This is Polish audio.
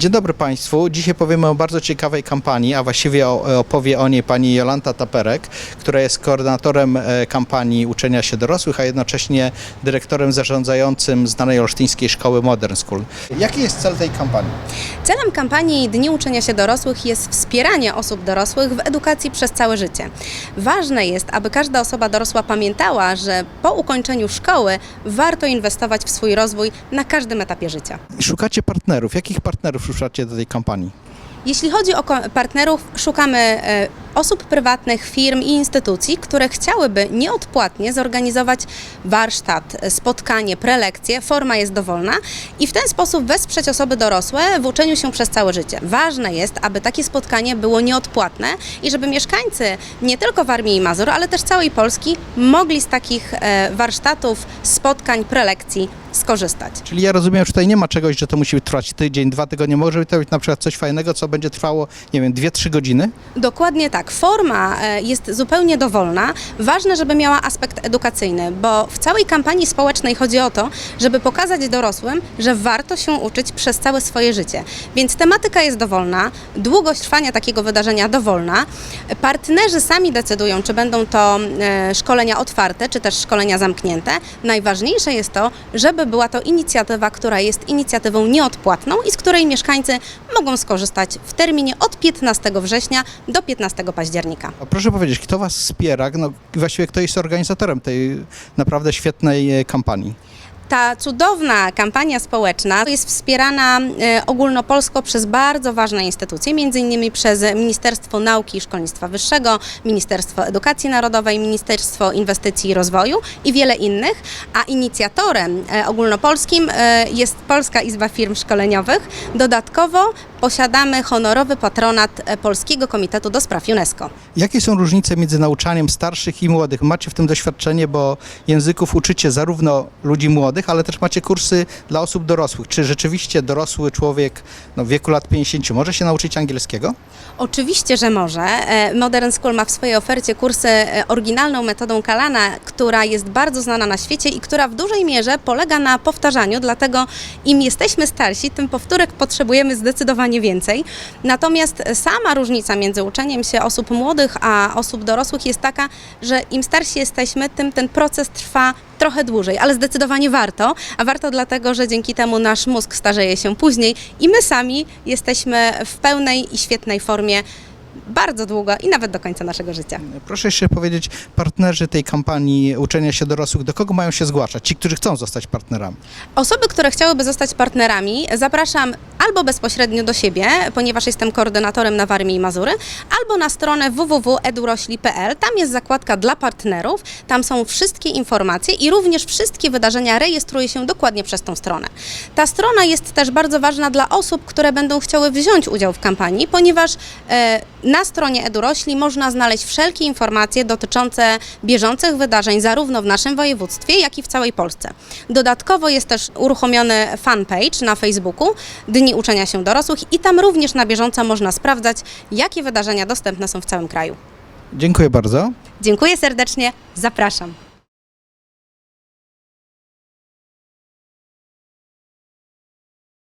Dzień dobry Państwu. Dzisiaj powiemy o bardzo ciekawej kampanii, a właściwie o- opowie o niej pani Jolanta Taperek, która jest koordynatorem e, kampanii uczenia się dorosłych, a jednocześnie dyrektorem zarządzającym znanej olsztyńskiej szkoły Modern School. Jaki jest cel tej kampanii? Celem kampanii Dni Uczenia się Dorosłych jest wspieranie osób dorosłych w edukacji przez całe życie. Ważne jest, aby każda osoba dorosła pamiętała, że po ukończeniu szkoły warto inwestować w swój rozwój na każdym etapie życia. Szukacie partnerów. Jakich partnerów szukacie do tej kampanii? Jeśli chodzi o partnerów, szukamy e, osób prywatnych, firm i instytucji, które chciałyby nieodpłatnie zorganizować warsztat, e, spotkanie, prelekcje. Forma jest dowolna i w ten sposób wesprzeć osoby dorosłe w uczeniu się przez całe życie. Ważne jest, aby takie spotkanie było nieodpłatne i żeby mieszkańcy nie tylko Warmii i Mazur, ale też całej Polski mogli z takich e, warsztatów, spotkań, prelekcji skorzystać. Czyli ja rozumiem, że tutaj nie ma czegoś, że to musi trwać tydzień, dwa tygodnie. Może to być na przykład coś fajnego, co będzie trwało, nie wiem, dwie, trzy godziny? Dokładnie tak. Forma e, jest zupełnie dowolna. Ważne, żeby miała aspekt edukacyjny, bo w całej kampanii społecznej chodzi o to, żeby pokazać dorosłym, że warto się uczyć przez całe swoje życie. Więc tematyka jest dowolna, długość trwania takiego wydarzenia dowolna. Partnerzy sami decydują, czy będą to e, szkolenia otwarte, czy też szkolenia zamknięte. Najważniejsze jest to, żeby była to inicjatywa, która jest inicjatywą nieodpłatną i z której mieszkańcy mogą skorzystać w terminie od 15 września do 15 października. A proszę powiedzieć, kto Was wspiera? No, właściwie kto jest organizatorem tej naprawdę świetnej e, kampanii? Ta cudowna kampania społeczna jest wspierana e, ogólnopolsko przez bardzo ważne instytucje, innymi przez Ministerstwo Nauki i Szkolnictwa Wyższego, Ministerstwo Edukacji Narodowej, Ministerstwo Inwestycji i Rozwoju i wiele innych, a inicjatorem e, ogólnopolskim e, jest Polska Izba Firm Szkoleniowych. Dodatkowo posiadamy honorowy patronat Polskiego Komitetu do Spraw UNESCO. Jakie są różnice między nauczaniem starszych i młodych? Macie w tym doświadczenie, bo języków uczycie zarówno ludzi młodych, ale też macie kursy dla osób dorosłych. Czy rzeczywiście dorosły człowiek no, w wieku lat 50 może się nauczyć angielskiego? Oczywiście, że może. E, Modern School ma w swojej ofercie kursy e, oryginalną metodą Kalana, która jest bardzo znana na świecie i która w dużej mierze polega na powtarzaniu, dlatego im jesteśmy starsi, tym powtórek potrzebujemy zdecydowanie więcej. Natomiast sama różnica między uczeniem się osób młodych a osób dorosłych jest taka, że im starsi jesteśmy, tym ten proces trwa trochę dłużej, ale zdecydowanie warto, a warto dlatego, że dzięki temu nasz mózg starzeje się później i my sami jesteśmy w pełnej i świetnej formie bardzo długo i nawet do końca naszego życia. Proszę jeszcze powiedzieć, partnerzy tej kampanii uczenia się dorosłych, do kogo mają się zgłaszać? Ci, którzy chcą zostać partnerami. Osoby, które chciałyby zostać partnerami, zapraszam albo bezpośrednio do siebie, ponieważ jestem koordynatorem na Warmii i Mazury, albo na stronę www.edurośli.pl. Tam jest zakładka dla partnerów, tam są wszystkie informacje i również wszystkie wydarzenia rejestruje się dokładnie przez tą stronę. Ta strona jest też bardzo ważna dla osób, które będą chciały wziąć udział w kampanii, ponieważ e, na stronie Edurośli można znaleźć wszelkie informacje dotyczące bieżących wydarzeń zarówno w naszym województwie, jak i w całej Polsce. Dodatkowo jest też uruchomiony fanpage na Facebooku Dni Uczenia się Dorosłych i tam również na bieżąco można sprawdzać, jakie wydarzenia dostępne są w całym kraju. Dziękuję bardzo. Dziękuję serdecznie, zapraszam.